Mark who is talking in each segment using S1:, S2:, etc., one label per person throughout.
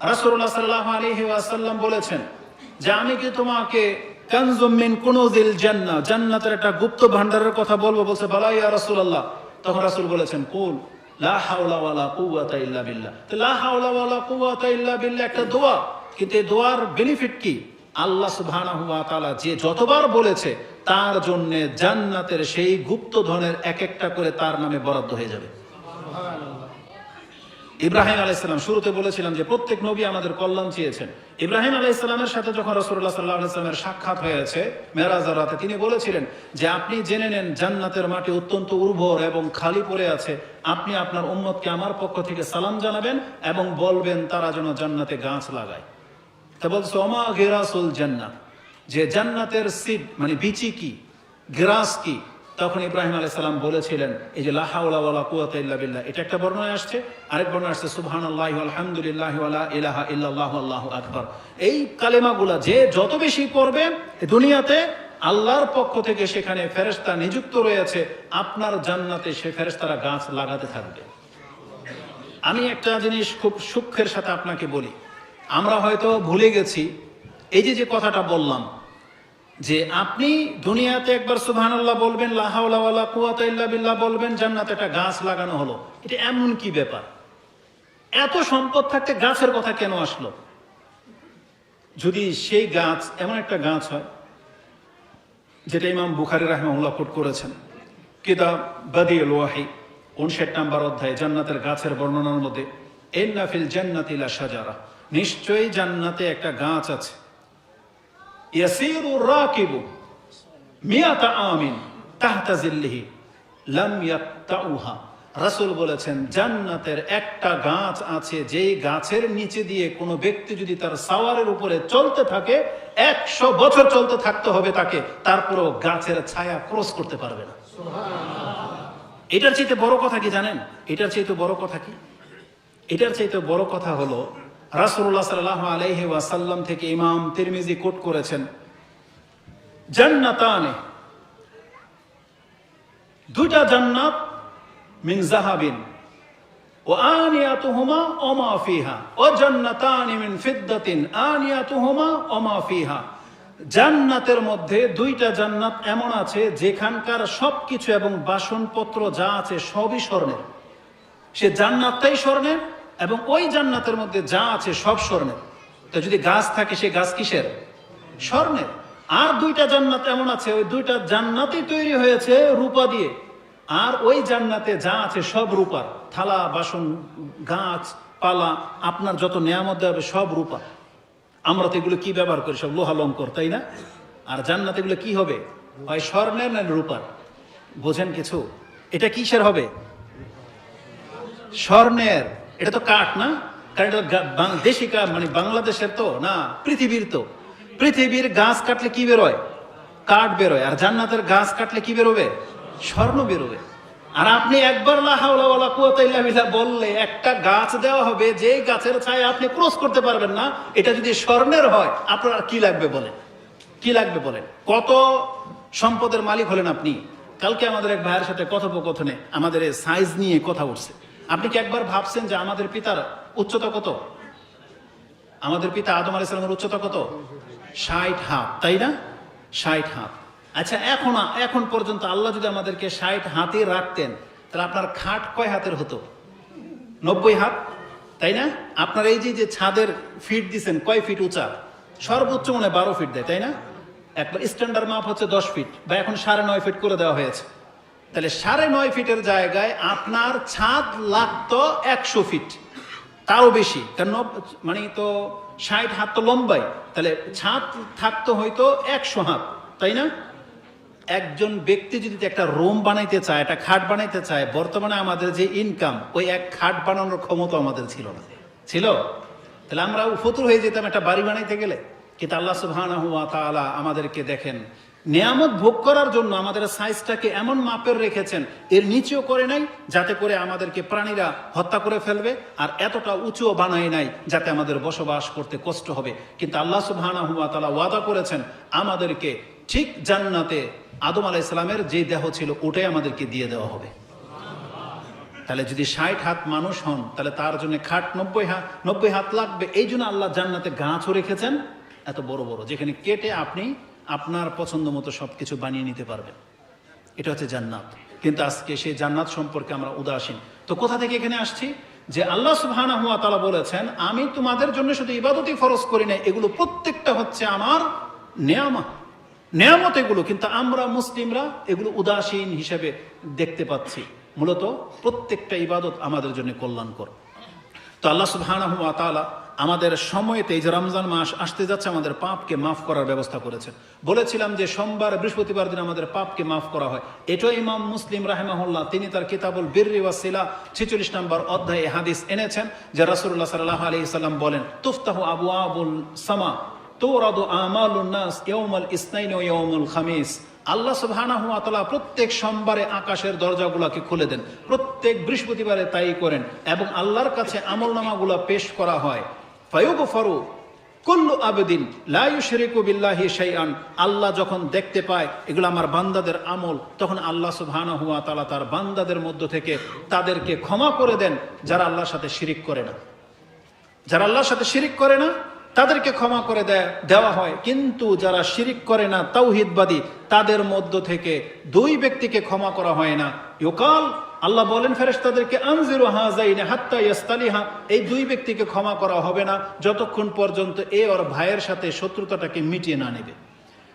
S1: রাসূলুল্লাহ সাল্লাল্লাহু আলাইহি ওয়াসাল্লাম বলেছেন, যে আমি কি তোমাকে কানজুম মিন কুনুজিল জান্নাহ, জান্নাতের একটা গুপ্ত ভান্ডারের কথা বলব? বলছে, বালা ইয়া রাসূলুল্লাহ। তখন রাসূল বলেছেন, কুল, লা হাওলা ওয়ালা কুওয়াতা ইল্লা বিল্লাহ। তো লা হাওলা ওয়ালা কুওয়াতা ইল্লা বিল্লাহ একটা দোয়া, কিন্তু এই দোয়ার বেনিফিট কি? আল্লাহ সুবহানাহু ওয়া তাআলা যে যতবার বলেছে, তার জন্য জান্নাতের সেই গুপ্ত ধনের এক একটা করে তার নামে বরাদ্দ হয়ে যাবে। ইব্রাহিম আলাইসালাম শুরুতে বলেছিলাম যে প্রত্যেক নবী আমাদের কল্যাণ চেয়েছেন। ইব্রাহিম আলাইসালামের সাথে যখন রসুল্লাহ সাল্লাহ আলাইসলামের সাক্ষাৎ হয়েছে মেরাজার রাতে, তিনি বলেছিলেন যে আপনি জেনে নেন জান্নাতের মাটি অত্যন্ত উর্বর এবং খালি পড়ে আছে। আপনি আপনার উম্মতকে আমার পক্ষ থেকে সালাম জানাবেন এবং বলবেন তারা যেন জান্নাতে গাছ লাগায়। তা বলছে অমা গেরাসুল জান্নাত? যে জান্নাতের সিড মানে বিচি কি? গ্রাস কি? তখন ইব্রাহিম আলাই সালাম বলেছিলেন, এই যে লাহাউলা কুয়াতা এটা একটা বর্ণনা আসছে। আরেক বর্ণনা আসছে, সুবহানাল্লাহি আলহামদুলিল্লাহ ওয়ালা ইলাহা ইল্লাল্লাহু আল্লাহু আকবার এই কালেমাগুলা যে যত বেশি পড়বে দুনিয়াতে আল্লাহর পক্ষ থেকে সেখানে ফেরেশতা নিযুক্ত রয়েছে, আপনার জান্নাতে সে ফেরেস্তারা গাছ লাগাতে থাকবে। আমি একটা জিনিস খুব সূক্ষ্মের সাথে আপনাকে বলি। আমরা হয়তো ভুলে গেছি, এই যে যে কথাটা বললাম যে আপনি দুনিয়াতে একবার সুবহানাল্লাহ বলবেন লাহাউলা কুয়াতা ইল্লা বিল্লাহ বলবেন, জান্নাতে একটা গাছ লাগানো হলো। এটা এমন কি ব্যাপার? এত সম্পদ থাকতে গাছের কথা কেন আসলো? যদি সেই গাছ এমন একটা গাছ হয়, যেটা ইমাম বুখারি রাহমাহুল্লাহ কোট করেছেন, কিতাব বাদিউল ওয়াহি, উনষাট নাম্বার অধ্যায়, জান্নাতের গাছের বর্ণনার মধ্যে এন্নাফিল জান্নাতিলা সাজারা নিশ্চয়ই জান্নাতে একটা গাছ আছে। ইয়াসিরু রাকিবু মিয়াতা আমিন তাহতা জিল্লিহি লাম ইয়াত্তাউহা রাসূল বলেছেন, জান্নাতের একটা গাছ আছে, যেই গাছের নিচে দিয়ে কোনো ব্যক্তি যদি তার সাওয়ারের উপরে চলতে থাকে, একশো বছর চলতে থাকতে হবে তাকে। তারপরও গাছের ছায়া ক্রস করতে পারবে না। এটার চাইতে বড় কথা কি জানেন? এটার চাইতে বড় কথা কি? এটার চাইতে বড় কথা হলো রাসূলুল্লাহ সাল্লাল্লাহু আলাইহি ওয়াসাল্লাম থেকে ইমাম তিরমিজি কোট করেছেন, জান্নাতানে, দুইটা জান্নাত মিন জাহাবিন ও আনিয়াতুহুমা ওমা ফিহা, ও জান্নাতানি মিন ফিদ্দাতিন, আনিয়াতুহুমা ওমা ফিহা। জান্নাতের মধ্যে দুইটা জান্নাত এমন আছে, যেখানকার সবকিছু এবং বাসনপত্র যা আছে সবই স্বর্ণের। সে জান্নাতটাই স্বর্ণের এবং ওই জান্নাতের মধ্যে যা আছে সব স্বর্ণের। তো যদি গাছ থাকে, সে গাছ কিসের? স্বর্ণের। আর দুইটা জান্নাত এমন আছে, ওই দুইটা জান্নাতই তৈরি হয়েছে রূপা দিয়ে। আর ওই জান্নাতে যা আছে সব রূপার। থালা, বাসন, গাছ, পালা, আপনার যত নিয়ামত দেওয়া হবে সব রূপা। আমরা তো এগুলো কি ব্যবহার করি? সব লোহা, লঙ্কর, তাই না? আর জান্নাত এগুলো কি হবে? হয় স্বর্ণের না রূপার? বোঝেন কিছু? এটা কিসের হবে? স্বর্ণের। এটা তো কাঠ না? কারণ দেশি কাঠ মানে বাংলাদেশের তো, না? পৃথিবীর তো। পৃথিবীর গাছ কাটলে কি বেরোয়? কাঠ বেরোয়। আর জান্নাতের গাছ কাটলে কি বেরোবে? স্বর্ণ বেরোবে। আর আপনি একবার লাহাউলা কুয়াতা ইল্লা বিল্লাহ বললে একটা গাছ দেওয়া হবে যে গাছের ছায় আপনি ক্রস করতে পারবেন না, এটা যদি স্বর্ণের হয়, আপনার কি লাগবে বলেন? কি লাগবে বলেন? কত সম্পদের মালিক হলেন আপনি? কালকে আমাদের এক ভাইয়ের সাথে কথোপকথনে আমাদের সাইজ নিয়ে কথা উঠছে আপনি কি একবার ভাবছেন যে আমাদের পিতার উচ্চতা কত? আমাদের পিতা আদম আলাইসালামের উচ্চতা কত? ষাট হাত, তাই না? ষাট হাত। আচ্ছা এখন এখন পর্যন্ত আল্লাহ যদি আমাদেরকে ষাট হাতে রাখতেন, তাহলে আপনার খাট কয় হাতের হতো? নব্বই হাত, তাই না? আপনার এই যে যে ছাদের ফিট দিছেন, কয় ফিট উঁচা? সর্বোচ্চ মনে বারো ফিট দেয়, তাই না? একবার স্ট্যান্ডার্ড মাপ হচ্ছে দশ ফিট, বা এখন সাড়ে নয় ফিট করে দেওয়া হয়েছে। তাহলে সাড়ে নয় ফিটের জায়গায় আপনার ছাদ লাগতো একশো ফিট। তারও বেশি, কারণ মানে তো ষাট হাত তো লম্বাই। তাহলে ছাদ থাকতো হয়তো একশো হাত, তাই না? একজন ব্যক্তি যদি একটা রুম বানাইতে চায়, একটা খাট বানাইতে চায়, বর্তমানে আমাদের যে ইনকাম ওই এক খাট বানানোর ক্ষমতা আমাদের ছিল না। ছিল? তাহলে আমরা ফতুর হয়ে যেতাম একটা বাড়ি বানাইতে গেলে। কিন্তু আল্লাহ তাআলা আমাদেরকে দেখেন নিয়ামত ভোগ করার জন্য আমাদের সাইজটাকে এমন মাপের রেখেছেন, এর নিচেও করে নাই, যাতে করে আমাদেরকে প্রাণীরা হত্যা করে ফেলবে, আর এতটা উঁচুও বানায় নাই, যাতে আমাদের বসবাস করতে কষ্ট হবে। কিন্তু আল্লাহ সুবহানাহু ওয়া তাআলা ওয়াদা করেছেন, আমাদেরকে ঠিক জান্নাতে আদম আলাইহিস ইসলামের যে দেহ ছিল, ওটাই আমাদেরকে দিয়ে দেওয়া হবে। তাহলে যদি ষাট হাত মানুষ হন, তাহলে তার জন্য খাট নব্বই হাত নব্বই হাত লাগবে। এই জন্য আল্লাহ জান্নাতে গাছও রেখেছেন, এত বড় বড়, যেখানে কেটে আপনি আপনার পছন্দ মতো সব কিছু বানিয়ে নিতে পারবেন এটা হচ্ছে জান্নাত। কিন্তু আজকে সেই জান্নাত সম্পর্কে আমরা উদাসীন। তো কোথা থেকে এখানে আসছি? যে আল্লাহ সুবহানাহু ওয়া তাআলা বলেছেন, আমি তোমাদের জন্য শুধু ইবাদতই ফরজ করি না এগুলো প্রত্যেকটা হচ্ছে আমার নেয়ামত। নেয়ামত এগুলো, কিন্তু আমরা মুসলিমরা এগুলো উদাসীন হিসেবে দেখতে পাচ্ছি। মূলত প্রত্যেকটা ইবাদত আমাদের জন্য কল্যাণকর। তো আল্লাহ তাআলা আমাদের সময়তে এই যে রমজান মাস আসতে যাচ্ছে, আমাদের পাপকে মাফ করার ব্যবস্থা করেছে। বলেছিলাম যে সোমবার, বৃহস্পতিবার দিন আমাদের পাপকে মাফ করা হয়। এটা ইমাম মুসলিম রাহেমাহুল্লাহ, তিনি তার কিতাবুল বিররি ওয়াসিলা ছেচল্লিশ নম্বর অধ্যায়ে হাদিস এনেছেন, যে রাসূলুল্লাহ সাল্লাহ আলাইহি সাল্লাম বলেন, তুফতাহু আবওয়াবুল সামা, তুরাদু আমালুন নাস ইসনাইন ওয়া ইয়াউমুল খামিস। আল্লাহ সুবহানাহু ওয়া তাআলা প্রত্যেক সোমবারে আকাশের দরজাগুলোকে খুলে দেন। প্রত্যেক বৃহস্পতিবারে তাই করেন এবং আল্লাহর কাছে আমলনামাগুলো পেশ করা হয়। ফায়ুগফারু, কুল্লু আবেদিন লা ইউশরিকু বিল্লাহি শাইআন, আল্লাহ যখন দেখতে পায়, এগুলো আমার বান্দাদের আমল, তখন আল্লাহ সুবহানাহু ওয়া তাআলা তার বান্দাদের মধ্য থেকে তাদেরকে ক্ষমা করে দেন যারা আল্লাহর সাথে শিরিক করে না। যারা আল্লাহর সাথে শিরিক করে না, তাদেরকে ক্ষমা করে দেয় দেওয়া হয়। কিন্তু যারা শিরিক করে না, তাওহিদবাদী, তাদের মধ্য থেকে দুই ব্যক্তিকে ক্ষমা করা হয় না। ইউকাল আল্লাহ বলেন ফেরেশ তাদেরকে আনজিরু হাজাইনে হাত্তা ইয়াস্তালিহা, এই দুই ব্যক্তিকে ক্ষমা করা হবে না, যতক্ষণ পর্যন্ত এ ওর ভাইয়ের সাথে শত্রুতাটাকে মিটিয়ে না নেবে।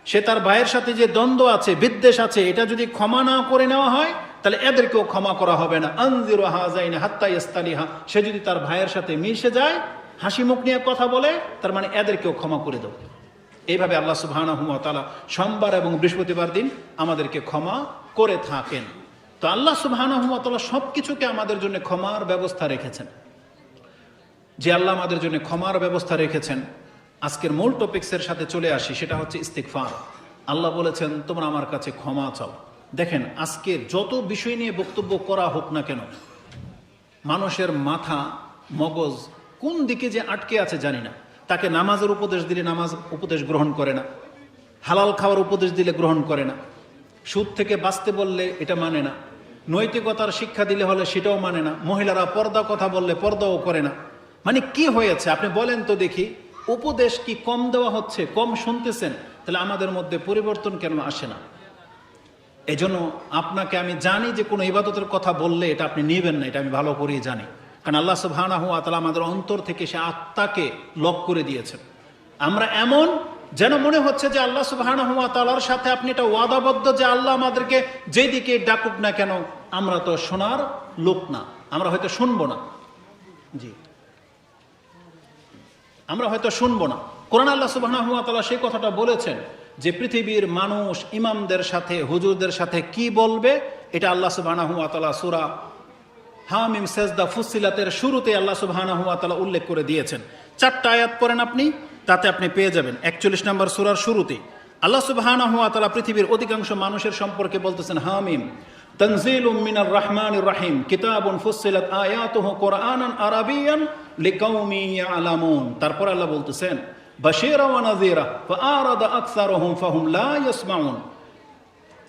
S1: সে তার ভাইয়ের সাথে যে দ্বন্দ্ব আছে, বিদ্বেষ আছে, এটা যদি ক্ষমা না করে নেওয়া হয়, তাহলে এদেরকেও ক্ষমা করা হবে না। আনজিরু হাজাইনে হাত্তা ইয়াস্তালিহা, সে যদি তার ভাইয়ের সাথে মিশে যায়, হাসি মুখ নিয়ে কথা বলে, তার মানে এদেরকেও ক্ষমা করে দেবে। এইভাবে আল্লাহ তাআলা সোমবার এবং বৃহস্পতিবার দিন আমাদেরকে ক্ষমা করে থাকেন। তো আল্লাহ সুবহানাহু ওয়া তাআলা সবকিছুকে আমাদের জন্য ক্ষমার ব্যবস্থা রেখেছেন। যে আল্লাহ আমাদের জন্য ক্ষমার ব্যবস্থা রেখেছেন, আজকের মূল টপিক্সের সাথে চলে আসি, সেটা হচ্ছে ইস্তিকফার আল্লাহ বলেছেন, তোমরা আমার কাছে ক্ষমা চাও। দেখেন, আজকে যত বিষয় নিয়ে বক্তব্য করা হোক না কেন, মানুষের মাথা, মগজ কোন দিকে যে আটকে আছে জানি না। তাকে নামাজের উপদেশ দিলে নামাজ উপদেশ গ্রহণ করে না। হালাল খাওয়ার উপদেশ দিলে গ্রহণ করে না। সুদ থেকে বাঁচতে বললে এটা মানে না। নৈতিকতার শিক্ষা দিলে হলে সেটাও মানে না। মহিলারা পর্দা কথা বললে পর্দাও করে না। মানে কি হয়েছে? আপনি বলেন তো দেখি, উপদেশ কি কম দেওয়া হচ্ছে, কম শুনতেছেন? তাহলে আমাদের মধ্যে পরিবর্তন কেন আসে না? এজন্য আপনাকে আমি জানি যে কোনো ইবাদতের কথা বললে এটা আপনি নেবেন না, এটা আমি ভালো করেই জানি। কারণ আল্লাহ তাআলা আমাদের অন্তর থেকে সে আত্মাকে লক করে দিয়েছেন। আমরা এমন যেন মনে হচ্ছে যে আল্লাহ সুবহানাহু ওয়া তাআলার সাথে আপনি এটা ওয়াদাবদ্ধ যে আল্লাহ আমাদেরকে যেদিকে ডাকুক না কেন, আমরা তো শোনার লোক না, আমরা হয়তো শুনব না। জি। আমরা হয়তো শুনব না। কোরআন আল্লাহ তাআলা সেই কথাটা বলেছেন যে পৃথিবীর মানুষ ইমামদের সাথে, হুজুরদের সাথে কি বলবে, এটা আল্লাহ তাআলা সূরা হামিম সেজদা ফুসিলাতের শুরুতে আল্লাহ সুবহানাহু ওয়া তাআলা উল্লেখ করে দিয়েছেন। চারটা আয়াত পড়েন আপনি, তাতে আপনি পেয়ে যাবেন। একচল্লিশ নম্বর সূরার শুরুতে, আল্লাহ সুবহানাহু ওয়া তাআলা পৃথিবীর অধিকাংশ মানুষের সম্পর্কে বলতেছেন, হামিম, তানজিলুম মিনার রহমানির রহিম, কিতাবুন ফুসিলাত আয়াতুহু কুরআনান আরাবিয়ান লিকাউমি ইয়ালামুন। তারপর আল্লাহ বলতেছেন, বাশীরা ওয়া নাযীরা, ফাআরাদা আকসারুহুম ফাহুম লা ইয়াসমাউন।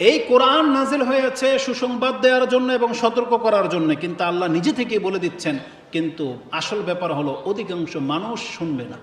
S1: এই কোরআন নাজিল হয়েছে সুসংবাদ দেওয়ার জন্য এবং সতর্ক করার জন্য, কিন্তু আল্লাহ নিজে থেকেই বলে দিচ্ছেন, কিন্তু আসল ব্যাপার হলো অধিকাংশ মানুষ শুনবে না।